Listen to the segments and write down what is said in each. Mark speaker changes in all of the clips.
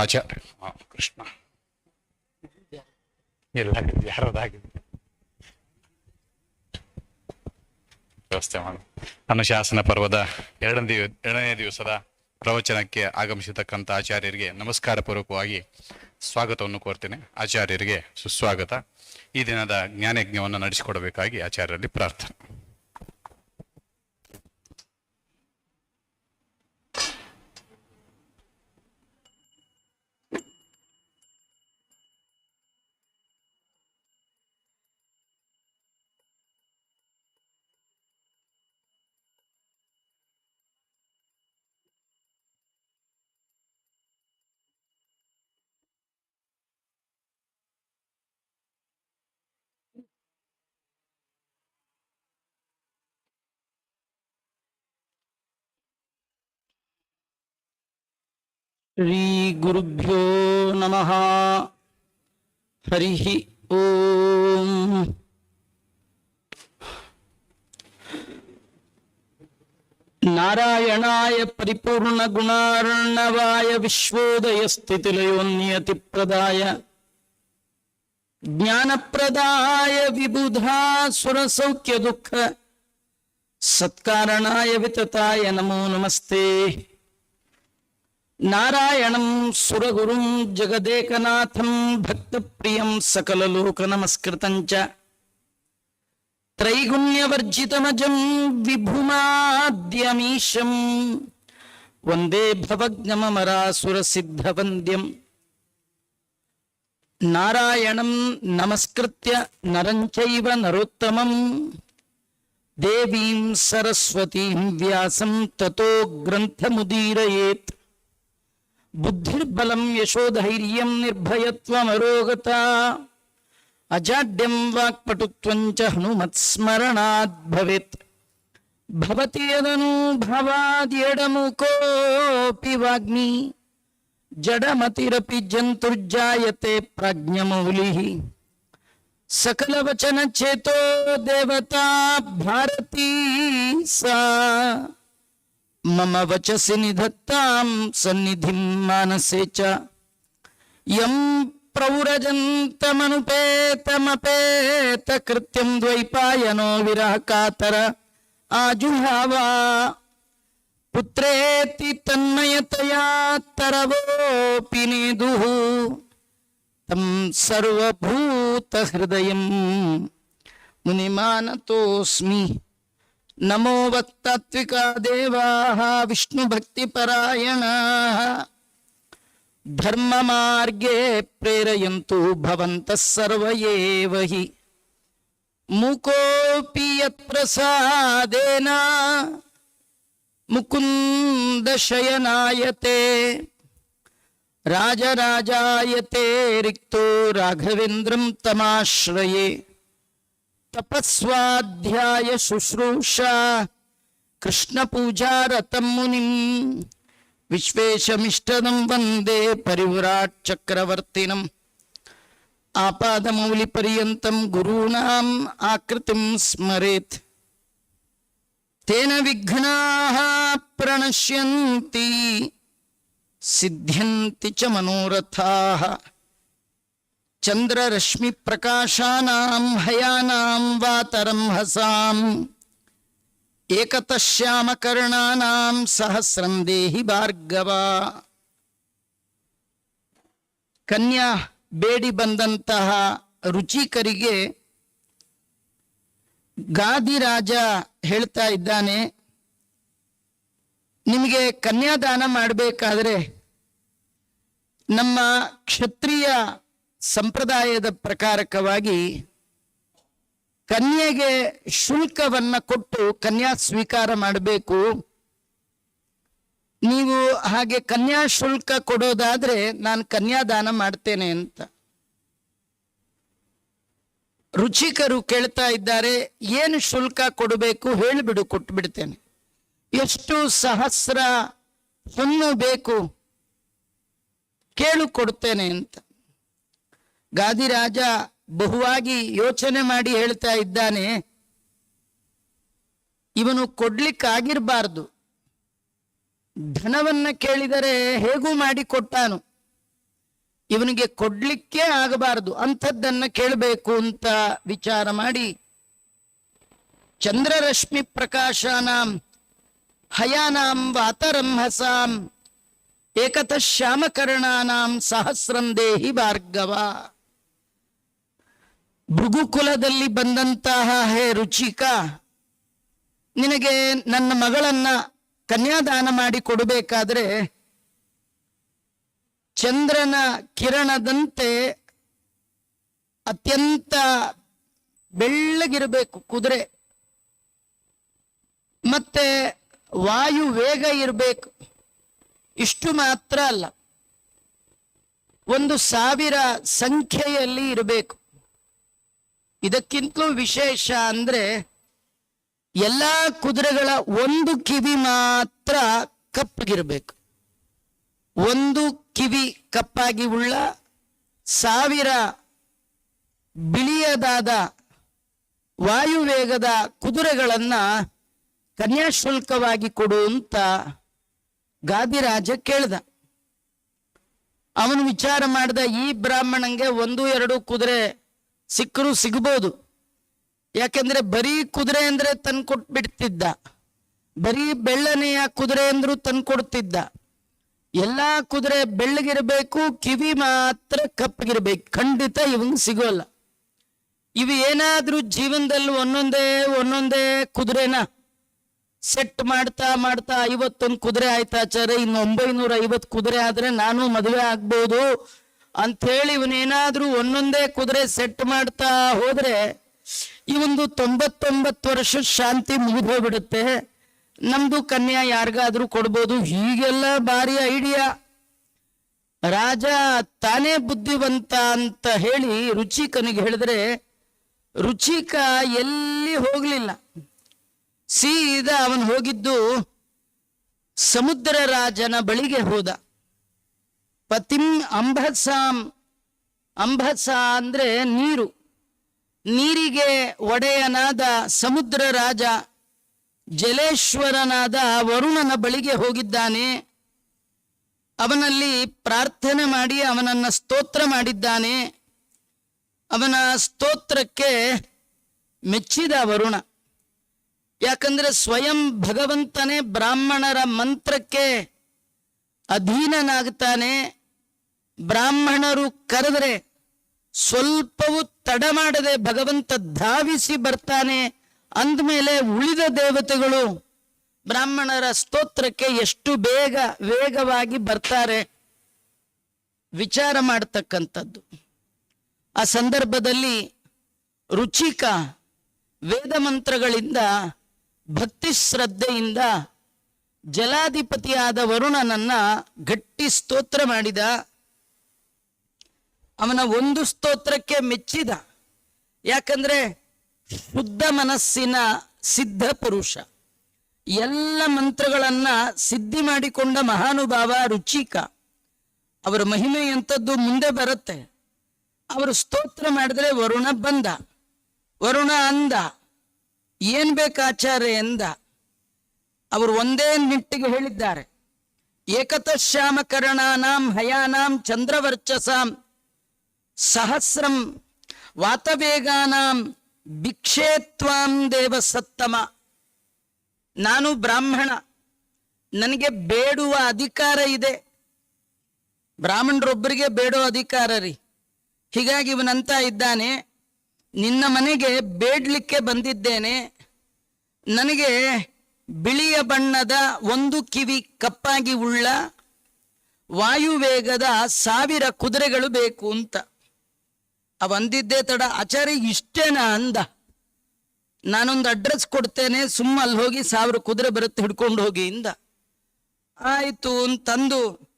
Speaker 1: ಆಚಾರ್ಯ ಕೃಷ್ಣ. ಎಲ್ಲ ಯಾರದಾಗಿದೆ ವ್ಯವಸ್ಥೆ ಮಾಡಿ. ಅನುಶಾಸನ ಪರ್ವದ ಎರಡನೇ ಎರಡನೇ ದಿವಸದ ಪ್ರವಚನಕ್ಕೆ ಆಗಮಿಸಿರ್ತಕ್ಕಂಥ ಆಚಾರ್ಯರಿಗೆ ನಮಸ್ಕಾರ ಪೂರ್ವಕವಾಗಿ ಸ್ವಾಗತವನ್ನು ಕೋರ್ತೇನೆ. ಆಚಾರ್ಯರಿಗೆ ಸುಸ್ವಾಗತ. ಈ ದಿನದ ಜ್ಞಾನಯಜ್ಞವನ್ನು ನಡೆಸಿಕೊಡಬೇಕಾಗಿ ಆಚಾರ್ಯರಲ್ಲಿ ಪ್ರಾರ್ಥನೆ.
Speaker 2: శ్రీ గురుభ్యో నమ. హరి ఓం. నారాయణాయ పరిపూర్ణ గుణార్ణవాయ విశ్వోదయ స్థితిలయోన్యతి ప్రదాయ జ్ఞానప్రదాయ విబుధా సురసౌఖ్య దుఃఖ సత్కారణాయ వితతాయ నమో నమస్తే. నారాయణం సురగురుం జగదేకనాథం భక్తప్రియం సకలలోకనమస్కృతం చ. త్రైగుణ్యవర్జితమజం విభుమాద్యమీశం. వందే భవజ్ఞమరాసురసిద్ధవంద్యం నారాయణం నమస్కృత్య నరంచైవ నరోత్తమం. దేవీం సరస్వతీం వ్యాసం తతో గ్రంథముదీరయేత్. बुद्धिर्बल यशोधर्य निर्भयता अजाड्यम वाक्पटुत्वं च हनुमत्स्मरणाद् भवेत्। भवति यदनुभवाद्यडमुकोऽपि वाग्मी। जडमतिरपि जन्तुर्जायते प्राज्ञमौलिः। सकलवचनचेतो देवता भारती सा मम वचसि निधत्ता सन्निधिं मानसे च। कृत्यम दैपायनो विरह कातर आजुहावा, पुत्रेति तन्मयतया तरवोपि निदुः। तं सर्वभूतहृदयं मुनिमानतोऽस्मि। नमो वत्तात्विका देवाः धर्म धर्ममार्गे प्रेरयन्तु भवन्तः सर्व हि। मुकोऽपि यत्प्रसादेन मुकुन्दशयनायते, राजराजायते रिक्तो राघवेन्द्रम तमाश्रये। తపస్వాధ్యాయ శుశ్రూష. కృష్ణ పూజారతం మునిం. విశ్వేశమిష్టదం వందే పరివ్రాట్ చక్రవర్తినం. ఆపాదమౌలి పర్యంతం గురూణాం ఆకృతిం స్మరేత్. తేన విఘ్నా ప్రణశ్యంతి. సిద్ధ్యంతి చ మనోరథా. ಚಂದ್ರರಶ್ಮಿ ಪ್ರಕಾಶಾನಾಂ ಹಯಾನಾಂ ವಾತರಂಹಸಾಂ ಏಕತಶ್ಯಾಮಕರ್ಣಾನಾಂ ಸಹಸ್ರಂ ದೇಹಿ ಭಾರ್ಗವ. ಕನ್ಯಾ ಬೇಡಿ ಬಂದಂತಹ ರುಚಿಕರಿಗೆ ಗಾದಿರಾಜ ಹೇಳ್ತಾ ಇದ್ದಾನೆ, ನಿಮಗೆ ಕನ್ಯಾದಾನ ಮಾಡಬೇಕಾದ್ರೆ ನಮ್ಮ ಕ್ಷತ್ರಿಯ ಸಂಪ್ರದಾಯದ ಪ್ರಕಾರಕವಾಗಿ ಕನ್ಯೆಗೆ ಶುಲ್ಕವನ್ನ ಕೊಟ್ಟು ಕನ್ಯಾ ಸ್ವೀಕಾರ ಮಾಡಬೇಕು. ನೀವು ಹಾಗೆ ಕನ್ಯಾ ಶುಲ್ಕ ಕೊಡೋದಾದ್ರೆ ನಾನು ಕನ್ಯಾದಾನ ಮಾಡ್ತೇನೆ ಅಂತ. ರುಚಿಕರು ಕೇಳ್ತಾ ಇದ್ದಾರೆ, ಏನು ಶುಲ್ಕ ಕೊಡಬೇಕು ಹೇಳಿಬಿಡು ಕೊಟ್ಟು ಬಿಡ್ತೇನೆ ಎಷ್ಟು ಸಹಸ್ರ ಹೊನ್ನು ಬೇಕು, ಕೇಳು ಕೊಡ್ತೇನೆ ಅಂತ. ಗಾದಿರಾಜ ಬಹುವಾಗಿ ಯೋಚನೆ ಮಾಡಿ ಹೇಳ್ತಾ ಇದ್ದಾನೆ, ಇವನು ಕೊಡ್ಲಿಕ್ಕಾಗಿರ್ಬಾರ್ದು. ಧನವನ್ನ ಕೇಳಿದರೆ ಹೇಗೂ ಮಾಡಿ ಕೊಟ್ಟಾನು. ಇವನಿಗೆ ಕೊಡ್ಲಿಕ್ಕೆ ಆಗಬಾರದು, ಅಂಥದ್ದನ್ನ ಕೇಳಬೇಕು ಅಂತ ವಿಚಾರ ಮಾಡಿ ಚಂದ್ರರಶ್ಮಿ ಪ್ರಕಾಶಾನಾಂ ಹಯಾನಾಂ ವಾತರಂಹಸಾಂ ಏಕತಃ ಶ್ಯಾಮಕರ್ಣಾನಾಂ ಸಹಸ್ರಂ ದೇಹಿ ಭಾರ್ಗವ. ಭೃಗುಕುಲದಲ್ಲಿ ಬಂದಂತಹ ಹೇ ರುಚಿಕ, ನಿನಗೆ ನನ್ನ ಮಗಳನ್ನ ಕನ್ಯಾದಾನ ಮಾಡಿ ಕೊಡಬೇಕಾದ್ರೆ ಚಂದ್ರನ ಕಿರಣದಂತೆ ಅತ್ಯಂತ ಬೆಳ್ಳಗಿರಬೇಕು ಕುದುರೆ. ಮತ್ತೆ ವಾಯು ವೇಗ ಇರಬೇಕು. ಇಷ್ಟು ಮಾತ್ರ ಅಲ್ಲ. ಒಂದು ಸಾವಿರ ಸಂಖ್ಯೆಯಲ್ಲಿ ಇರಬೇಕು. ಇದಕ್ಕಿಂತಲೂ ವಿಶೇಷ ಅಂದ್ರೆ ಎಲ್ಲಾ ಕುದುರೆಗಳ ಒಂದು ಕಿವಿ ಮಾತ್ರ ಕಪ್ಪಗಿರಬೇಕು. ಒಂದು ಕಿವಿ ಕಪ್ಪಾಗಿ ಉಳ್ಳ ಸಾವಿರ ಬಿಳಿಯದಾದ ವಾಯುವೇಗದ ಕುದುರೆಗಳನ್ನ ಕನ್ಯಾಶುಲ್ಕವಾಗಿ ಕೊಡು ಅಂತ ಗಾದಿರಾಜ ಕೇಳ್ದ. ಅವನು ವಿಚಾರ ಮಾಡಿದ, ಈ ಬ್ರಾಹ್ಮಣಂಗೆ ಒಂದು ಎರಡು ಕುದುರೆ ಸಿಕ್ಕರು ಸಿಗ್ಬೋದು. ಯಾಕೆಂದ್ರೆ ಬರೀ ಕುದುರೆ ಅಂದ್ರೆ ಕೊಟ್ಬಿಡ್ತಿದ್ದ ಬರೀ ಬೆಳ್ಳನೆಯ ಕುದುರೆ ಅಂದ್ರೂ ತಂದು ಕೊಡ್ತಿದ್ದ ಎಲ್ಲಾ ಕುದುರೆ ಬೆಳ್ಳಗಿರ್ಬೇಕು, ಕಿವಿ ಮಾತ್ರ ಕಪ್ಪಗಿರ್ಬೇಕು. ಖಂಡಿತ ಇವಂಗ್ ಸಿಗೋಲ್ಲ. ಇವು ಏನಾದ್ರೂ ಜೀವನದಲ್ಲಿ ಒಂದೊಂದೇ ಒಂದೊಂದೇ ಕುದುರೆನ ಸೆಟ್ ಮಾಡ್ತಾ ಮಾಡ್ತಾ ಐವತ್ತೊಂದು ಕುದುರೆ ಆಯ್ತಾಚಾರ ಇನ್ನು ಒಂಬೈನೂರ ಐವತ್ತು ಕುದುರೆ ಆದ್ರೆ ನಾನು ಮದುವೆ ಆಗ್ಬೋದು. ಅಂಥೇಳಿ ಇವನೇನಾದ್ರೂ ಒಂದೊಂದೇ ಕುದುರೆ ಸೆಟ್ ಮಾಡ್ತಾ ಹೋದ್ರೆ ಒಂದು ತೊಂಬತ್ತೊಂಬತ್ತು ವರ್ಷ ಶಾಂತಿ ಮುಗಿದೋಗ್ಬಿಡುತ್ತೆ ನಮ್ದು ಕನ್ಯಾ ಯಾರಿಗಾದ್ರೂ ಕೊಡ್ಬೋದು. ಹೀಗೆಲ್ಲ ಭಾರಿ ಐಡಿಯಾ ರಾಜ ತಾನೇ ಬುದ್ಧಿವಂತ ಅಂತ ಹೇಳಿ ರುಚಿಕನಿಗೆ ಹೇಳಿದ್ರೆ, ರುಚಿಕ ಎಲ್ಲಿ ಹೋಗ್ಲಿಲ್ಲ? ಸೀದಾ ಅವನು ಹೋಗಿದ್ದು ಸಮುದ್ರ ರಾಜನ ಬಳಿಗೆ ಹೋದ. ಪತಿಂ ಅಂಬತ್ಸಾಂ ಅಂಬತ್ಸ ಅಂದ್ರೆ ನೀರು. ನೀರಿಗೆ ಒಡೆಯನಾದ ಸಮುದ್ರ ರಾಜ. ಜಲೇಶ್ವರನಾದ ವರುಣನ ಬಳಿಗೆ ಹೋಗಿದ್ದಾನೆ. ಅವನಲ್ಲಿ ಪ್ರಾರ್ಥನೆ ಮಾಡಿ ಅವನನ್ನ ಸ್ತೋತ್ರ ಮಾಡಿದ್ದಾನೆ. ಅವನ ಸ್ತೋತ್ರಕ್ಕೆ ಮೆಚ್ಚಿದ ವರುಣ. ಯಾಕಂದ್ರೆ ಸ್ವಯಂ ಭಗವಂತನೇ ಬ್ರಾಹ್ಮಣರ ಮಂತ್ರಕ್ಕೆ ಅಧೀನನಾಗ್ತಾನೆ. ಬ್ರಾಹ್ಮಣರು ಕರೆದರೆ ಸ್ವಲ್ಪವೂ ತಡ ಮಾಡದೆ ಭಗವಂತ ಧಾವಿಸಿ ಬರ್ತಾನೆ ಅಂದಮೇಲೆ ಉಳಿದ ದೇವತೆಗಳು ಬ್ರಾಹ್ಮಣರ ಸ್ತೋತ್ರಕ್ಕೆ ಎಷ್ಟು ಬೇಗ ವೇಗವಾಗಿ ಬರ್ತಾರೆ ವಿಚಾರ ಮಾಡತಕ್ಕಂಥದ್ದು. ಆ ಸಂದರ್ಭದಲ್ಲಿ ರುಚಿಕ ವೇದ ಮಂತ್ರಗಳಿಂದ ಭಕ್ತಿ ಶ್ರದ್ಧೆಯಿಂದ ಜಲಾಧಿಪತಿಯಾದ ವರುಣನನ್ನ ಗಟ್ಟಿ ಸ್ತೋತ್ರ ಮಾಡಿದ ಅವನ ಒಂದು ಸ್ತೋತ್ರಕ್ಕೆ ಮೆಚ್ಚಿದ. ಯಾಕಂದ್ರೆ ಶುದ್ಧ ಮನಸ್ಸಿನ ಸಿದ್ಧ ಪುರುಷ. ಎಲ್ಲ ಮಂತ್ರಗಳನ್ನ ಸಿದ್ಧಿ ಮಾಡಿಕೊಂಡ ಮಹಾನುಭಾವ ರುಚಿಕ. ಅವರ ಮಹಿಮೆ ಎಂಥದ್ದು ಮುಂದೆ ಬರುತ್ತೆ. ಅವರು ಸ್ತೋತ್ರ ಮಾಡಿದ್ರೆ ವರುಣ ಬಂದ. ವರುಣ ಅಂದ. ಏನ್ ಬೇಕಾಚಾರ್ಯ ಎಂದ. ಅವರು ಒಂದೇ ನಿಟ್ಟಿಗೆ ಹೇಳಿದ್ದಾರೆ. ಏಕತಶ್ಯಾಮಕರಣಾನಾಂ ಹಯಾನಾಂ ಚಂದ್ರವರ್ಚಸಾಂ ಸಹಸ್ರಂ ವಾತವೇಗಾನಾಂ ಭಿಕ್ಷೇತ್ವಾಂ ದೇವ ಸತ್ತಮ. ನಾನು ಬ್ರಾಹ್ಮಣ, ನನಗೆ ಬೇಡುವ ಅಧಿಕಾರ ಇದೆ. ಬ್ರಾಹ್ಮಣರೊಬ್ಬರಿಗೆ ಬೇಡೋ ಅಧಿಕಾರ ರೀ. ಹೀಗಾಗಿ ಇವನಂತ ಇದ್ದಾನೆ, ನಿನ್ನ ಮನೆಗೆ ಬೇಡಲಿಕ್ಕೆ ಬಂದಿದ್ದೇನೆ, ನನಗೆ ಬಿಳಿಯ ಬಣ್ಣದ ಒಂದು ಕಿವಿ ಕಪ್ಪಾಗಿ ಉಳ್ಳ ವಾಯುವೇಗದ ಸಾವಿರ ಕುದುರೆಗಳು ಬೇಕು ಅಂತ. ಅವಂದಿದ್ದೇ ತಡ. ಆಚಾರ್ಯ, ಇಷ್ಟೇನಾ ಅಂದ. ನಾನೊಂದು ಅಡ್ರೆಸ್ ಕೊಡ್ತೇನೆ. ಸುಮ್ಮ ಅಲ್ಲಿ ಹೋಗಿ ಸಾವಿರ ಕುದುರೆ ಬರುತ್ತೆ, ಹಿಡ್ಕೊಂಡು ಹೋಗಿ ಇಂದ. ಆಯಿತು ಅಂತಂದು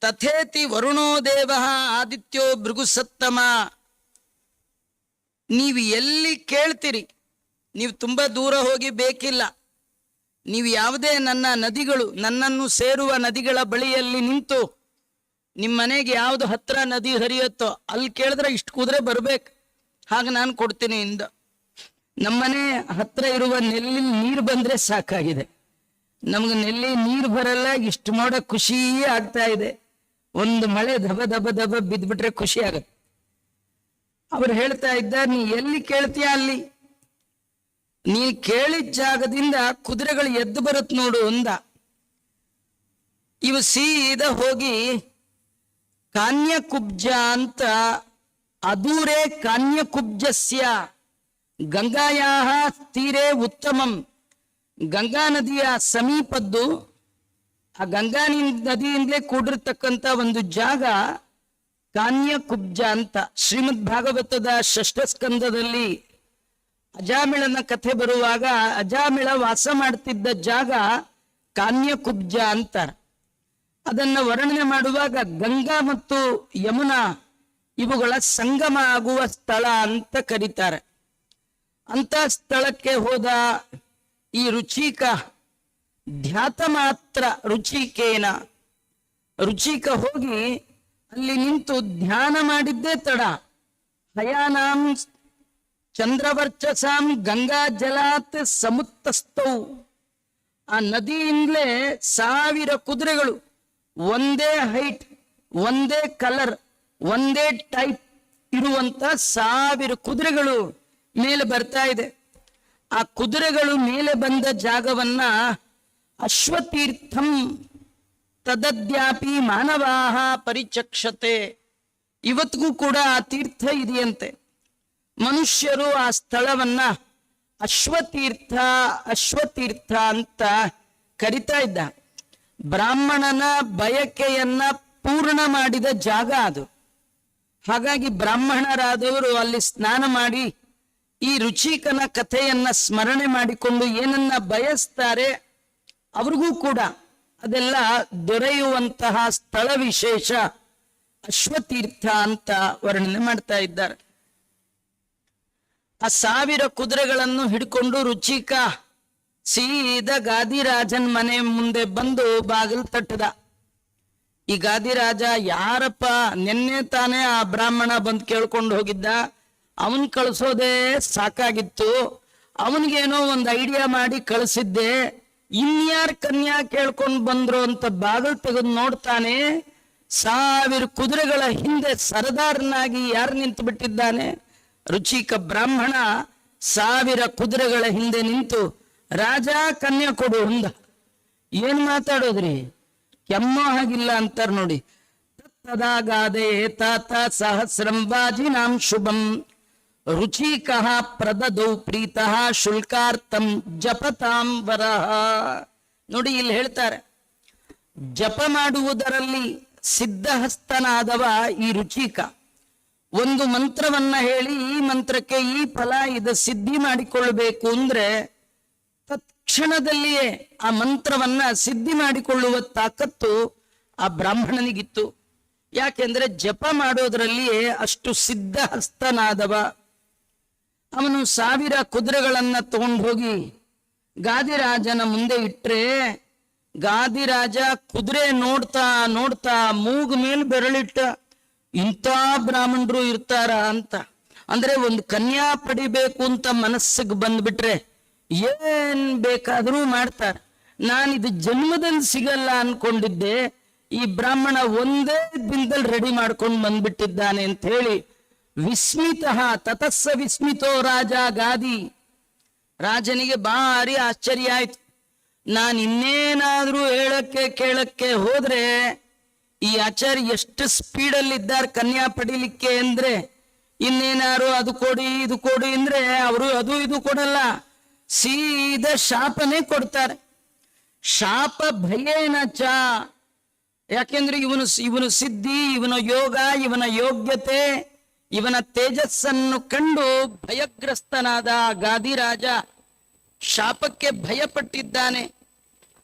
Speaker 2: ತಥೇತಿ ವರುಣೋ ದೇವ ಆದಿತ್ಯೋ ಭೃಗುಸತ್ತಮ. ನೀವು ಎಲ್ಲಿ ಕೇಳ್ತೀರಿ? ನೀವು ತುಂಬ ದೂರ ಹೋಗಿ ಬೇಕಿಲ್ಲ. ನೀವು ಯಾವುದೇ ನನ್ನ ನದಿಗಳು, ನನ್ನನ್ನು ಸೇರುವ ನದಿಗಳ ಬಳಿಯಲ್ಲಿ ನಿಂತು ನಿಮ್ಮ ಮನೆಗೆ ಯಾವುದು ಹತ್ರ ನದಿ ಹರಿಯುತ್ತೋ ಅಲ್ಲಿ ಕೇಳಿದ್ರೆ ಇಷ್ಟು ಕುದುರೆ ಬರ್ಬೇಕು. ಹಾಗೆ ನಾನು ಕೊಡ್ತೀನಿ ಇಂದ. ನಮ್ಮನೆ ಹತ್ರ ಇರುವ ನೆಲ್ಲಿ ನೀರು ಬಂದ್ರೆ ಸಾಕಾಗಿದೆ. ನಮ್ಗೆ ನೆಲ್ಲಿ ನೀರು ಬರಲ್ಲ, ಇಷ್ಟು ಮಾಡೋ ಖುಷಿ ಆಗ್ತಾ ಇದೆ. ಒಂದು ಮಳೆ ದಬ ದಬ ದಬ ಬಿದ್ಬಿಟ್ರೆ ಖುಷಿ ಆಗತ್ತೆ. ಅವ್ರು ಹೇಳ್ತಾ ಇದ್ದಾರೆ, ನೀ ಎಲ್ಲಿ ಕೇಳ್ತೀಯ ಅಲ್ಲಿ? ನೀ ಕೇಳಿದ ಜಾಗದಿಂದ ಕುದುರೆಗಳು ಎದ್ದು ಬರುತ್ತೆ ನೋಡು ಅಂದ. ಇವು ಸೀದಾ ಹೋಗಿ ಕಾನ್ಯಕುಬ್ಜ ಅಂತ ಅದೂರೇ ಕಾನ್ಯಕುಬ್ಜಸ್ಯ. ಗಂಗಾಯಾ ತೀರೆ ಉತ್ತಮಂ. ಗಂಗಾ ನದಿಯ ಸಮೀಪದ್ದು, ಆ ಗಂಗಾ ನದಿಯಿಂದಲೇ ಕೂಡಿರ್ತಕ್ಕಂಥ ಒಂದು ಜಾಗ ಕಾನ್ಯಕುಬ್ಜ ಅಂತ. ಶ್ರೀಮದ್ ಭಾಗವತದ ಷಷ್ಠ ಸ್ಕಂದದಲ್ಲಿ ಅಜಾಮಿಳನ ಕಥೆ ಬರುವಾಗ ಅಜಾಮಿಳ ವಾಸ ಮಾಡ್ತಿದ್ದ ಜಾಗ ಕಾನ್ಯಕುಬ್ಜ ಅಂತಾರೆ ಅದನ್ನ ವರ್ಣನೆ ಮಾಡುವಾಗ ಗಂಗಾ ಮತ್ತು ಯಮುನಾ ಇವುಗಳ ಸಂಗಮ ಆಗುವ ಸ್ಥಳ ಅಂತ ಕರೀತಾರೆ. ಅಂತ ಸ್ಥಳಕ್ಕೆ ಹೋದ ಈ ರುಚಿಕ ಧ್ಯಾತ ಮಾತ್ರ ರುಚಿಕೇನ? ರುಚಿಕ ಹೋಗಿ ಅಲ್ಲಿ ನಿಂತು ಧ್ಯಾನ ಮಾಡಿದ್ದೇ ತಡ. ಹಯಾನಾಂ ಚಂದ್ರವರ್ಚಸಾಂ ಗಂಗಾ ಜಲಾತ್ ಸಮುತ್ತಸ್ತೌ ಆ ನದಿಯಿಂದಲೇ ಸಾವಿರ ಕುದುರೆಗಳು ಒಂದೇ ಹೈಟ್ ಒಂದೇ ಕಲರ್ ಒಂದೇ ಟೈಪ್ ಇರುವಂತ ಸಾವಿರ ಕುದುರೆಗಳು ಮೇಲೆ ಬರ್ತಾ ಇದೆ. ಆ ಕುದುರೆಗಳು ಮೇಲೆ ಬಂದ ಜಾಗವನ್ನ ಅಶ್ವತೀರ್ಥಂ ತದದ್ಯಾಪಿ ಮಾನವಾಹ ಪರಿಚಕ್ಷತೆ. ಇವತ್ತಿಗೂ ಕೂಡ ಆ ತೀರ್ಥ ಇದೆಯಂತೆ. ಮನುಷ್ಯರು ಆ ಸ್ಥಳವನ್ನ ಅಶ್ವತೀರ್ಥ ಅಶ್ವತೀರ್ಥ ಅಂತ ಕರಿತಾ ಇದ್ದ. ಬ್ರಾಹ್ಮಣನ ಬಯಕೆಯನ್ನ ಪೂರ್ಣ ಮಾಡಿದ ಜಾಗ ಅದು. ಹಾಗಾಗಿ ಬ್ರಾಹ್ಮಣರಾದವರು ಅಲ್ಲಿ ಸ್ನಾನ ಮಾಡಿ ಈ ರುಚಿಕನ ಕಥೆಯನ್ನ ಸ್ಮರಣೆ ಮಾಡಿಕೊಂಡು ಏನನ್ನ ಬಯಸ್ತಾರೆ ಅವ್ರಿಗೂ ಕೂಡ ಅದೆಲ್ಲ ದೊರೆಯುವಂತಹ ಸ್ಥಳ ವಿಶೇಷ ಅಶ್ವತೀರ್ಥ ಅಂತ ವರ್ಣನೆ ಮಾಡ್ತಾ ಇದ್ದಾರೆ. ಆ ಸಾವಿರ ಕುದುರೆಗಳನ್ನು ಹಿಡ್ಕೊಂಡು ರುಚಿಕ ಸೀದಾ ಗಾದಿರಾಜನ್ ಮನೆ ಮುಂದೆ ಬಂದು ಬಾಗಿಲು ತಟ್ಟದ. ಈ ಗಾದಿರಾಜ ಯಾರಪ್ಪ? ನಿನ್ನೆ ತಾನೇ ಆ ಬ್ರಾಹ್ಮಣ ಬಂದು ಕೇಳ್ಕೊಂಡು ಹೋಗಿದ್ದ. ಅವನ್ ಕಳಿಸೋದೇ ಸಾಕಾಗಿತ್ತು. ಅವನಿಗೇನೋ ಒಂದು ಐಡಿಯಾ ಮಾಡಿ ಕಳಿಸಿದ್ದೆ. ಇನ್ಯಾರ್ ಕನ್ಯಾ ಕೇಳ್ಕೊಂಡು ಬಂದ್ರು ಅಂತ ಬಾಗಿಲು ತೆಗೆದು ನೋಡ್ತಾನೆ. ಸಾವಿರ ಕುದುರೆಗಳ ಹಿಂದೆ ಸರದಾರನಾಗಿ ಯಾರು ನಿಂತು ಬಿಟ್ಟಿದ್ದಾನೆ? ರುಚಿಕ ಬ್ರಾಹ್ಮಣ ಸಾವಿರ ಕುದುರೆಗಳ ಹಿಂದೆ ನಿಂತು ರಾಜ ಕನ್ಯಾ ಕೊಡು ಅಂದ. ಏನ್ ಮಾತಾಡೋದ್ರಿ? ಕೆಮ್ಮೋ ಹಾಗಿಲ್ಲ ಅಂತಾರ ನೋಡಿ. ತದಾ ಗಾದೆ ತಾತ ಸಹಸ್ರಂ ವಾಜಿನಾಂ ಶುಭಂ. ರುಚಿಕಃ ಪ್ರದದೌ ಪ್ರೀತಃ ಶುಲ್ಕಾರ್ಥಂ ಜಪತಾಂ ವರಹ ನೋಡಿ ಇಲ್ಲಿ ಹೇಳ್ತಾರೆ. ಜಪ ಮಾಡುವುದರಲ್ಲಿ ಸಿದ್ಧಹಸ್ತನಾದವ ಈ ರುಚಿಕ. ಒಂದು ಮಂತ್ರವನ್ನ ಹೇಳಿ ಈ ಮಂತ್ರಕ್ಕೆ ಈ ಫಲ ಇದ, ಸಿದ್ಧಿ ಮಾಡಿಕೊಳ್ಳಬೇಕು ಅಂದ್ರೆ ತತ್ಕ್ಷಣದಲ್ಲಿಯೇ ಆ ಮಂತ್ರವನ್ನ ಸಿದ್ಧಿ ಮಾಡಿಕೊಳ್ಳುವ ತಾಕತ್ತು ಆ ಬ್ರಾಹ್ಮಣನಿಗಿತ್ತು. ಯಾಕೆಂದ್ರೆ ಜಪ ಮಾಡೋದ್ರಲ್ಲಿಯೇ ಅಷ್ಟು ಸಿದ್ಧ ಹಸ್ತನಾದವ ಅವನು ಸಾವಿರ ಕುದುರೆಗಳನ್ನ ತಗೊಂಡು ಹೋಗಿ ಗಾದಿರಾಜನ ಮುಂದೆ ಇಟ್ರೆ ಗಾದಿರಾಜ ಕುದುರೆ ನೋಡ್ತಾ ನೋಡ್ತಾ ಮೂಗ್ ಮೇಲೆ ಬೆರಳಿಟ್ಟ, ಇಂಥ ಬ್ರಾಹ್ಮಣರು ಇರ್ತಾರ ಅಂತ. ಅಂದ್ರೆ ಒಂದು ಕನ್ಯಾ ಪಡಿಬೇಕು ಅಂತ ಮನಸ್ಸಿಗೆ ಬಂದ್ಬಿಟ್ರೆ ಏನ್ ಬೇಕಾದ್ರೂ ಮಾಡ್ತಾರೆ. ನಾನಿದು ಜನ್ಮದಲ್ಲಿ ಸಿಗಲ್ಲ ಅನ್ಕೊಂಡಿದ್ದೆ. ಈ ಬ್ರಾಹ್ಮಣ ಒಂದೇ ದಿನದಲ್ಲಿ ರೆಡಿ ಮಾಡ್ಕೊಂಡು ಬಂದ್ಬಿಟ್ಟಿದ್ದಾನೆ ಅಂತ ಹೇಳಿ ವಿಸ್ಮಿತ ತತಸ್ಸ ವಿಸ್ಮಿತೋ ರಾಜ ಗಾದಿ. ರಾಜನಿಗೆ ಭಾರಿ ಆಶ್ಚರ್ಯ ಆಯ್ತು. ನಾನು ಇನ್ನೇನಾದ್ರೂ ಹೇಳಕ್ಕೆ ಕೇಳಕ್ಕೆ ಹೋದ್ರೆ ಈ ಆಚಾರ್ಯ ಎಷ್ಟು ಸ್ಪೀಡಲ್ಲಿ ಇದ್ದಾರೆ ಕನ್ಯಾ ಪಡಿಲಿಕ್ಕೆ ಅಂದ್ರೆ ಇನ್ನೇನಾರು ಅದು ಕೊಡಿ, ಇದು ಕೊಡಿ ಅಂದ್ರೆ ಅವರು ಅದು, ಇದು ಕೊಡಲ್ಲ. ಸೀದಾ ಶಾಪನೇ ಕೊಡ್ತಾರೆ. ಶಾಪ ಭಯೇನ ಚ. ಯಾಕೆಂದ್ರೆ ಇವನು ಇವನು ಸಿದ್ಧಿ, ಇವನ ಯೋಗ, ಇವನ ಯೋಗ್ಯತೆ, ಇವನ ತೇಜಸ್ಸನ್ನು ಕಂಡು ಭಯಗ್ರಸ್ತನಾದ ಗಾದಿರಾಜ ಶಾಪಕ್ಕೆ ಭಯಪಟ್ಟಿದ್ದಾನೆ.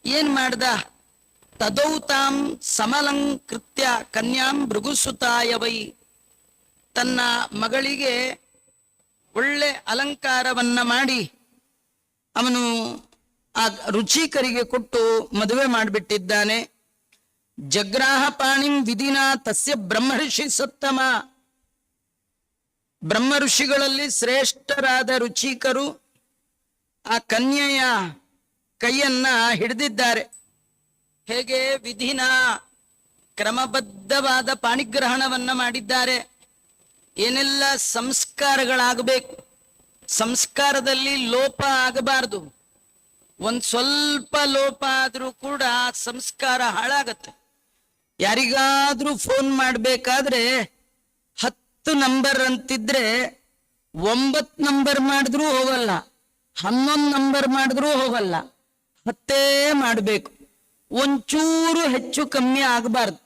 Speaker 2: ಏನ್ ಮಾಡ್ದ? ತದೌತಾಂ ಸಮಲಂಕೃತ್ಯ ಕನ್ಯಾಂ ಭೃಗುಸುತಾಯ ವೈ. ತನ್ನ ಮಗಳಿಗೆ ಒಳ್ಳೆ ಅಲಂಕಾರವನ್ನ ಮಾಡಿ ಅವನು ಆ ರುಚಿಕರಿಗೆ ಕೊಟ್ಟು ಮದುವೆ ಮಾಡಿಬಿಟ್ಟಿದ್ದಾನೆ. ಜಗ್ರಾಹ ಪಾಣಿಂ ವಿಧಿನ ತಸ್ಯ ಬ್ರಹ್ಮರ್ಷಿ ಸತ್ತಮ. ಬ್ರಹ್ಮ ಋಷಿಗಳಲ್ಲಿ ಶ್ರೇಷ್ಠರಾದ ರುಚಿಕರು ಆ ಕನ್ಯೆಯ ಕೈಯನ್ನ ಹಿಡಿದಿದ್ದಾರೆ. ಹೇಗೆ? ವಿಧಿನ ಕ್ರಮಬದ್ಧವಾದ ಪಾಣಿಗ್ರಹಣವನ್ನ ಮಾಡಿದ್ದಾರೆ. ಏನೆಲ್ಲ ಸಂಸ್ಕಾರಗಳಾಗಬೇಕು? ಸಂಸ್ಕಾರದಲ್ಲಿ ಲೋಪ ಆಗಬಾರದು. ಒಂದ್ ಸ್ವಲ್ಪ ಲೋಪ ಆದ್ರೂ ಕೂಡ ಸಂಸ್ಕಾರ ಹಾಳಾಗತ್ತೆ. ಯಾರಿಗಾದ್ರೂ ಫೋನ್ ಮಾಡ್ಬೇಕಾದ್ರೆ ಹತ್ತು ನಂಬರ್ ಅಂತಿದ್ರೆ ಒಂಬತ್ ನಂಬರ್ ಮಾಡಿದ್ರೂ ಹೋಗಲ್ಲ, ಹನ್ನೊಂದು ನಂಬರ್ ಮಾಡಿದ್ರೂ ಹೋಗಲ್ಲ, ಹತ್ತೇ ಮಾಡಬೇಕು. ಒಂಚೂರು ಹೆಚ್ಚು ಕಮ್ಮಿ ಆಗಬಾರ್ದು.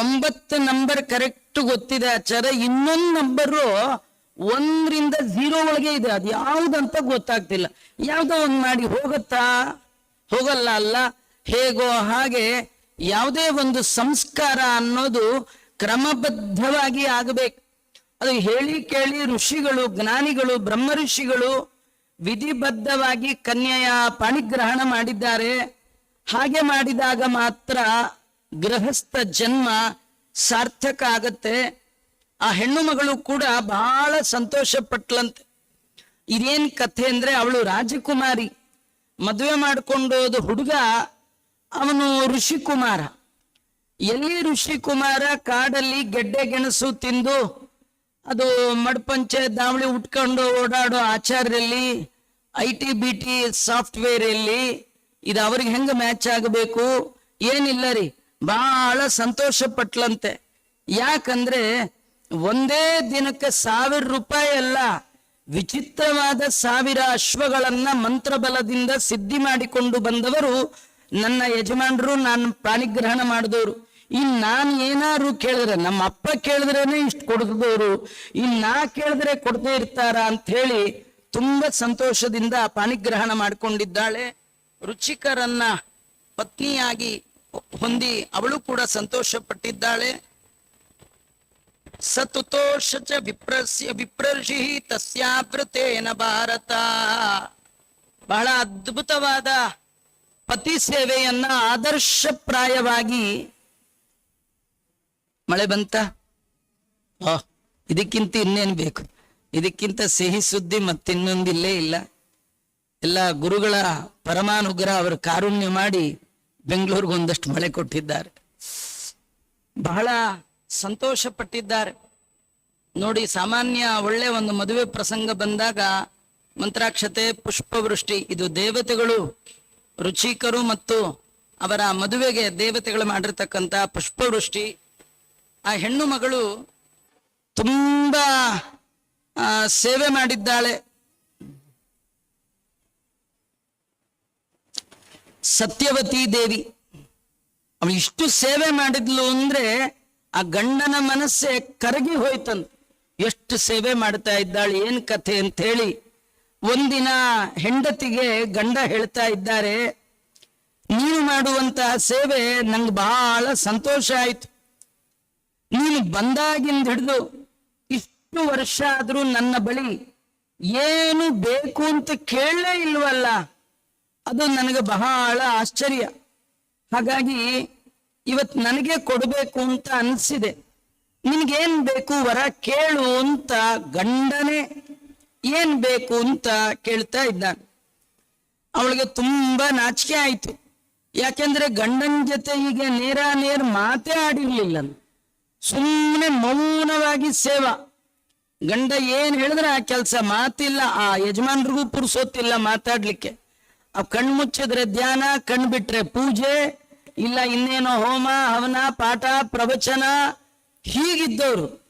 Speaker 2: ಒಂಬತ್ತು ನಂಬರ್ ಕರೆಕ್ಟ್ ಗೊತ್ತಿದೆ ಆಚಾರ, ಇನ್ನೊಂದು ನಂಬರು ಒಂದರಿಂದ ಝೀರೋ ಒಳಗೆ ಇದೆ. ಅದು ಯಾವುದಂತ ಗೊತ್ತಾಗ್ತಿಲ್ಲ. ಯಾವುದೋ ಒಂದು ಮಾಡಿ ಹೋಗುತ್ತಾ? ಹೋಗಲ್ಲ ಅಲ್ಲ? ಹೇಗೋ ಹಾಗೆ ಯಾವುದೇ ಒಂದು ಸಂಸ್ಕಾರ ಅನ್ನೋದು ಕ್ರಮಬದ್ಧವಾಗಿ ಆಗಬೇಕು. ಅದು ಹೇಳಿ ಕೇಳಿ ಋಷಿಗಳು, ಜ್ಞಾನಿಗಳು ಬ್ರಹ್ಮ ಋಷಿಗಳು ವಿಧಿಬದ್ಧವಾಗಿ ಕನ್ಯೆಯ ಪಾಣಿಗ್ರಹಣ ಮಾಡಿದ್ದಾರೆ. ಹಾಗೆ ಮಾಡಿದಾಗ ಮಾತ್ರ ಗೃಹಸ್ಥ ಜನ್ಮ ಸಾರ್ಥಕ ಆಗತ್ತೆ. ಆ ಹೆಣ್ಣು ಮಗಳು ಕೂಡ ಬಹಳ ಸಂತೋಷ ಪಟ್ಲಂತೆ ಇದೇನ್ ಕಥೆ ಅಂದ್ರೆ ಅವಳು ರಾಜಕುಮಾರಿ. ಮದುವೆ ಮಾಡ್ಕೊಂಡೋದು ಹುಡುಗ ಅವನು ಋಷಿಕುಮಾರ. ಎಲ್ಲಿ ಋಷಿಕುಮಾರ ಕಾಡಲ್ಲಿ ಗೆಡ್ಡೆ ಗೆಣಸು ತಿಂದು ಅದು ಮಡ್ಪಂಚೆ ದಾವಳಿ ಉಟ್ಕೊಂಡು ಓಡಾಡೋ ಆಚಾರ್ಯಲ್ಲಿ I T B T software ಅಲ್ಲಿ ಇದು ಅವ್ರಿಗೆ ಹೆಂಗ ಮ್ಯಾಚ್ ಆಗಬೇಕು? ಏನಿಲ್ಲ ರೀ. ಬಹಳ ಸಂತೋಷ ಪಟ್ಲಂತೆ ಯಾಕಂದ್ರೆ ಒಂದೇ ದಿನಕ್ಕೆ ಸಾವಿರ ರೂಪಾಯಿ ಅಲ್ಲ, ವಿಚಿತ್ರವಾದ ಸಾವಿರ ಅಶ್ವಗಳನ್ನ ಮಂತ್ರಬಲದಿಂದ ಸಿದ್ಧಿ ಮಾಡಿಕೊಂಡು ಬಂದವರು ನನ್ನ ಯಜಮಾನರು, ನಾನು ಪ್ರಾಣಿಗ್ರಹಣ ಮಾಡಿದವರು. ಇನ್ ನಾನು ಏನಾದ್ರು ಕೇಳಿದ್ರೆ, ನಮ್ಮ ಅಪ್ಪ ಕೇಳಿದ್ರೇನೆ ಇಷ್ಟು ಕೊಡ್ತಿದವರು ಇನ್ ನಾ ಕೇಳಿದ್ರೆ ಕೊಡದೇ ಇರ್ತಾರ ಅಂತ ಹೇಳಿ ತುಂಬಾ ಸಂತೋಷದಿಂದ ಪಾಣಿಗ್ರಹಣ ಮಾಡಿಕೊಂಡಿದ್ದಾಳೆ. ರುಚಿಕರನ್ನ ಪತ್ನಿಯಾಗಿ ಹೊಂದಿ ಅವಳು ಕೂಡ ಸಂತೋಷ ಪಟ್ಟಿದ್ದಾಳೆ ಸತುತೋಷ ಚ ವಿಪ್ರಸ್ಯ ವಿಪ್ರರ್ಷಿ ತಸ್ಯಾವೃತೇನ ಭಾರತ ಬಹಳ ಅದ್ಭುತವಾದ ಪತಿ ಸೇವೆಯನ್ನ ಆದರ್ಶಪ್ರಾಯವಾಗಿ ಮಳೆ ಬಂತ? ಇದಕ್ಕಿಂತ ಇನ್ನೇನ್ ಬೇಕು? ಇದಕ್ಕಿಂತ ಸಿಹಿ ಸುದ್ದಿ ಮತ್ತಿನ್ನೊಂದಿಲ್ಲೇ ಇಲ್ಲ ಎಲ್ಲ ಗುರುಗಳ ಪರಮಾನುಗ್ರಹ ಅವರು ಕಾರುಣ್ಯ ಮಾಡಿ ಬೆಂಗಳೂರಿಗೆ ಒಂದಷ್ಟು ಮಳೆ ಕೊಟ್ಟಿದ್ದಾರೆ. ಬಹಳ ಸಂತೋಷ ಪಟ್ಟಿದ್ದಾರೆ ನೋಡಿ, ಸಾಮಾನ್ಯ ಒಳ್ಳೆ ಒಂದು ಮದುವೆ ಪ್ರಸಂಗ ಬಂದಾಗ ಮಂತ್ರಾಕ್ಷತೆ, ಪುಷ್ಪವೃಷ್ಟಿ, ಇದು ದೇವತೆಗಳು, ರುಚಿಕರು ಮತ್ತು ಅವರ ಮದುವೆಗೆ ದೇವತೆಗಳು ಮಾಡಿರ್ತಕ್ಕಂಥ ಪುಷ್ಪವೃಷ್ಟಿ. ಆ ಹೆಣ್ಣು ಮಗಳು ತುಂಬಾ ಸೇವೆ ಮಾಡಿದ್ದಾಳೆ. ಸತ್ಯವತಿ ದೇವಿ. ಅವಳು ಇಷ್ಟು ಸೇವೆ ಮಾಡಿದ್ಲು ಅಂದ್ರೆ ಆ ಗಂಡನ ಮನಸ್ಸೇ ಕರಗಿ ಹೋಯ್ತಂತ. ಎಷ್ಟು ಸೇವೆ ಮಾಡ್ತಾ ಇದ್ದಾಳೆ, ಏನ್ ಕಥೆ ಅಂತ ಹೇಳಿ ಒಂದಿನ ಹೆಂಡತಿಗೆ ಗಂಡ ಹೇಳ್ತಾ ಇದ್ದಾರೆ, ನೀನು ಮಾಡುವಂತಹ ಸೇವೆ ನಂಗೆ ಬಹಳ ಸಂತೋಷ ಆಯ್ತು. ನೀನು ಬಂದಾಗಿಂದ ಹಿಡಿದು ಇಷ್ಟು ವರ್ಷ ಆದ್ರೂ ನನ್ನ ಬಳಿ ಏನು ಬೇಕು ಅಂತ ಕೇಳಲೇ ಇಲ್ವಲ್ಲ? ಅದು ನನಗೆ ಬಹಳ ಆಶ್ಚರ್ಯ. ಹಾಗಾಗಿ ಇವತ್ ನನಗೆ ಕೊಡಬೇಕು ಅಂತ ಅನ್ಸಿದೆ. ನಿನ್ಗೇನ್ ಬೇಕು ವರ ಕೇಳು ಅಂತ ಗಂಡನೇ ಏನ್ ಬೇಕು ಅಂತ ಕೇಳ್ತಾ ಇದ್ದಾನೆ. ಅವಳಿಗೆ ತುಂಬಾ ನಾಚಿಕೆ ಆಯ್ತು. ಯಾಕೆಂದ್ರೆ ಗಂಡನ ಜೊತೆ ಈಗ ನೇರ ನೇರ ಮಾತೇ ಆಡಿರ್ಲಿಲ್ಲ. ಸುಮ್ಮನೆ ಮೌನವಾಗಿ ಸೇವಾ. ಗಂಡ ಏನ್ ಹೇಳಿದ್ರೆ ಆ ಕೆಲಸ ಮಾತಿಲ್ಲ, ಆ ಯಜಮಾನ್ರಿಗೂ ಪುರ್ಸೊತ್ತಿಲ್ಲ ಮಾತಾಡ್ಲಿಕ್ಕೆ. ಆ ಕಣ್ ಮುಚ್ಚಿದ್ರೆ ಧ್ಯಾನ ಕಣ್ ಬಿಟ್ರೆ ಪೂಜೆ ಇಲ್ಲ ಇನ್ನೇನೋ ಹೋಮ, ಹವನ, ಪಾಠ, ಪ್ರವಚನ, ಹೀಗಿದ್ದವರು.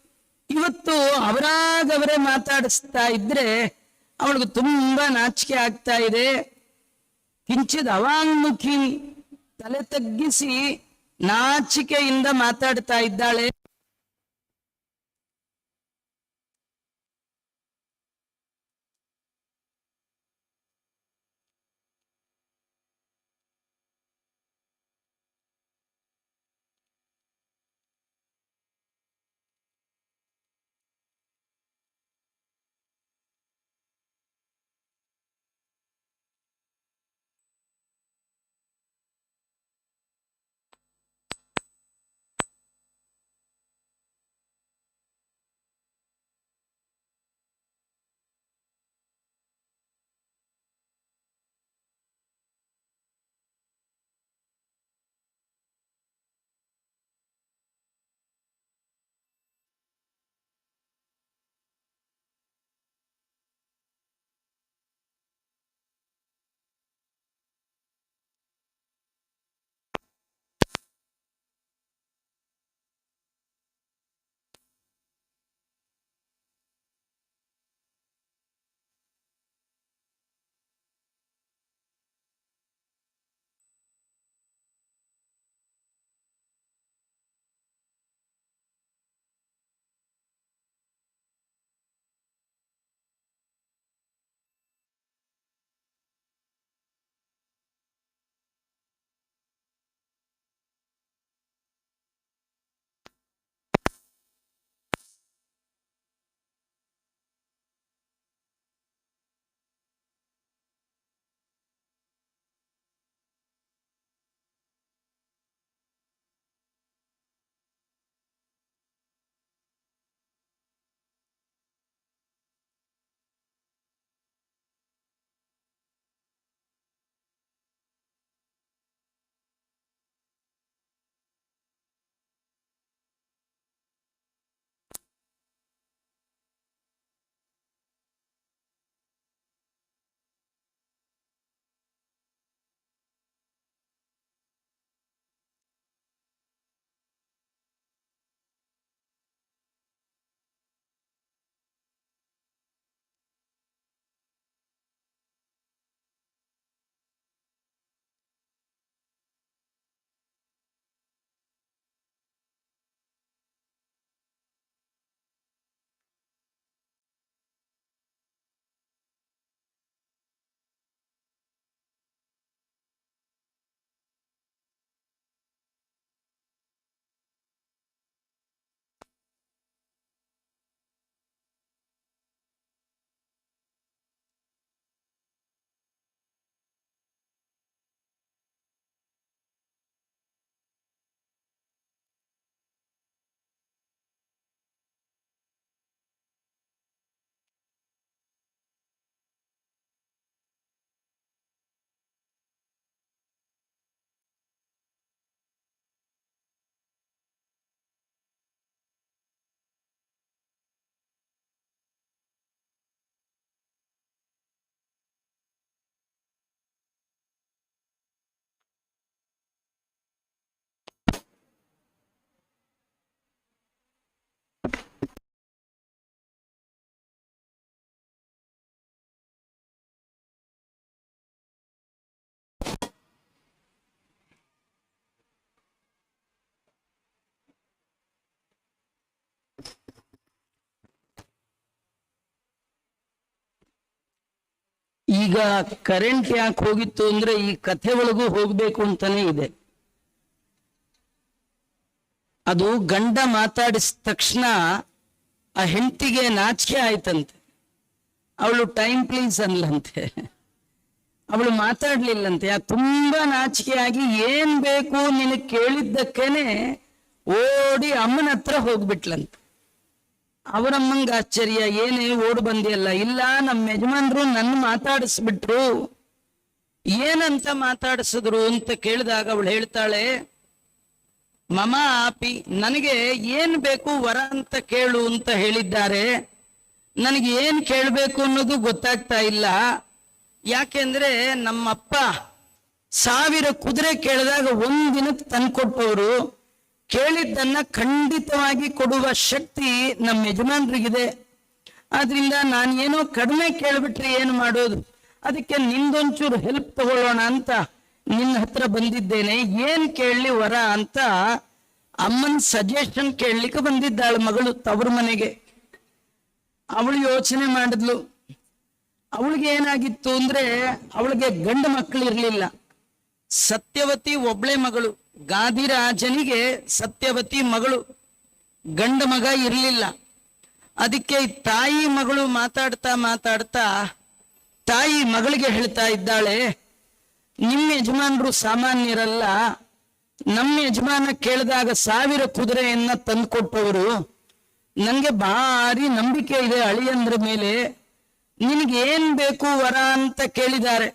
Speaker 2: ಇವತ್ತು ಅವರಾಗವರೇ ಮಾತಾಡಿಸ್ತಾ ಇದ್ರೆ ಅವಳಿಗೆ ತುಂಬಾ ನಾಚಿಕೆ ಆಗ್ತಾ ಇದೆ. ಕಿಂಚಿದ್ ಅವಾಂಗ್ಮುಖಿ ತಲೆ ತಗ್ಗಿಸಿ ನಾಚಿಕೆಯಿಂದ ಮಾತಾಡ್ತಾ ಇದ್ದಾಳೆ. ಈಗ ಕರೆಂಟ್ ಯಾಕೆ ಹೋಗಿತ್ತು ಅಂದ್ರೆ ಈ ಕಥೆ ಒಳಗೂ ಹೋಗ್ಬೇಕು ಅಂತಾನೆ ಇದೆ. ಅದು ಗಂಡ ಮಾತಾಡಿಸಿದ ತಕ್ಷಣ ಆ ಹೆಂಡತಿಗೆ ನಾಚಿಕೆ ಆಯ್ತಂತೆ. ಅವಳು ಟೈಮ್ ಪ್ಲೀಸ್ ಅನ್ಲಂತೆ ಅವಳು ಮಾತಾಡ್ಲಿಲ್ಲಂತೆ. ಆ ತುಂಬಾ ನಾಚಿಕೆಯಾಗಿ ಏನ್ ಬೇಕು ನಿನಗೆ ಕೇಳಿದ್ದಕ್ಕೇನೆ ಓಡಿ ಅಮ್ಮನ ಹತ್ರ ಹೋಗ್ಬಿಟ್ಲಂತೆ. ಅವರಮ್ಮಂಗ ಆಶ್ಚರ್ಯ, ಏನೇ ಓಡ್ ಬಂದಿಯಲ್ಲ, ಇಲ್ಲ, ನಮ್ಮ ಯಜಮಾನ್ರು ನನ್ನ ಮಾತಾಡಿಸ್ಬಿಟ್ರು. ಏನಂತ ಮಾತಾಡಿಸಿದ್ರು ಅಂತ ಕೇಳಿದಾಗ ಅವಳು ಹೇಳ್ತಾಳೆ, ಮಮ ಆಪಿ, ನನಗೆ ಏನ್ ಬೇಕು ವರ ಅಂತ ಕೇಳು ಅಂತ ಹೇಳಿದ್ದಾರೆ. ನನಗೆ ಏನ್ ಕೇಳಬೇಕು ಅನ್ನೋದು ಗೊತ್ತಾಗ್ತಾ ಇಲ್ಲ. ಯಾಕೆಂದ್ರೆ ನಮ್ಮಪ್ಪ ಸಾವಿರ ಕುದುರೆ ಕೇಳಿದಾಗ ಒಂದ್ ದಿನಕ್ಕೆ ತಂದ್ಕೊಟ್ಟವರು. ಕೇಳಿದ್ದನ್ನ ಖಂಡಿತವಾಗಿ ಕೊಡುವ ಶಕ್ತಿ ನಮ್ಮ ಯಜಮಾನ್ರಿಗಿದೆ. ಆದ್ರಿಂದ ನಾನು ಏನೋ ಕಡಿಮೆ ಕೇಳ್ಬಿಟ್ರೆ ಏನು ಮಾಡೋದು? ಅದಕ್ಕೆ ನಿಂದೊಂಚೂರು ಹೆಲ್ಪ್ ತಗೊಳ್ಳೋಣ ಅಂತ ನಿನ್ನ ಹತ್ರ ಬಂದಿದ್ದೇನೆ. ಏನ್ ಕೇಳಲಿ ವರ ಅಂತ ಅಮ್ಮನ ಸಜೆಷನ್ ಕೇಳಲಿಕ್ಕೆ ಬಂದಿದ್ದಾಳೆ ಮಗಳು ತವ್ರ ಮನೆಗೆ. ಅವಳು ಯೋಚನೆ ಮಾಡಿದ್ಲು. ಅವಳಿಗೆ ಏನಾಗಿತ್ತು ಅಂದ್ರೆ ಅವಳಿಗೆ ಗಂಡು ಮಕ್ಕಳು ಇರ್ಲಿಲ್ಲ. ಸತ್ಯವತಿ ಒಬ್ಳೆ ಮಗಳು. ಗಾದಿರಾಜನಿಗೆ ಸತ್ಯವತಿ ಮಗಳು, ಗಂಡ ಮಗ ಇರಲಿಲ್ಲ. ಅದಕ್ಕೆ ತಾಯಿ ಮಗಳು ಮಾತಾಡ್ತಾ ಮಾತಾಡ್ತಾ ತಾಯಿ ಮಗಳಿಗೆ ಹೇಳ್ತಾ ಇದ್ದಾಳೆ, ನಿಮ್ಮ ಯಜಮಾನರು ಸಾಮಾನ್ಯರಲ್ಲ, ನಮ್ಮ ಯಜಮಾನ ಕೇಳಿದಾಗ ಸಾವಿರ ಕುದುರೆಯನ್ನ ತಂದುಕೊಟ್ಟವರು. ನನಗೆ ಭಾರಿ ನಂಬಿಕೆ ಇದೆ ಅಳಿಯಂದ್ರ ಮೇಲೆ. ನಿನಗೇನ್ ಬೇಕು ವರ ಅಂತ ಕೇಳಿದ್ದಾರೆ.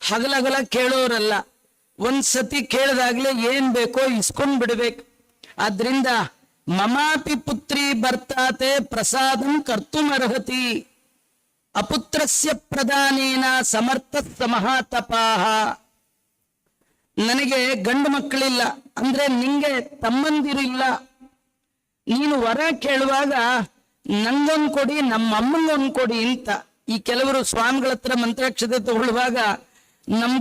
Speaker 2: ಹಗಲಗಲ ಕೇಳೋರಲ್ಲ. ಒಂದ್ ಸತಿ ಕೇಳಿದಾಗ್ಲೇ ಏನ್ ಬೇಕೋ ಇಸ್ಕೊಂಡ್ ಬಿಡ್ಬೇಕು. ಆದ್ರಿಂದ ಮಮಾಪಿ ಪುತ್ರಿ ಬರ್ತಾತೆ ಪ್ರಸಾದಂ ಕರ್ತುಮರ್ಹತಿ ಅಪುತ್ರಸ್ಯ ಪ್ರಧಾನೇನ ಸಮರ್ಥ ಸಮಹಾತಪಾಹ ನನಗೆ ಗಂಡು ಮಕ್ಕಳಿಲ್ಲ, ಅಂದ್ರೆ ನಿಂಗೆ ತಮ್ಮಂದಿರಿಲ್ಲ ನೀನು ವರ ಕೇಳುವಾಗ ನಂಗೊಂದ್ ಕೊಡಿ ನಮ್ಮ ಅಮ್ಮಂಗೊಂದ್ ಕೊಡಿ ಅಂತ ಈ ಕೆಲವರು ಸ್ವಾಮಿಗಳ ಹತ್ರ ಮಂತ್ರಾಕ್ಷತೆ ತಗೊಳ್ಳುವಾಗ ನಮ್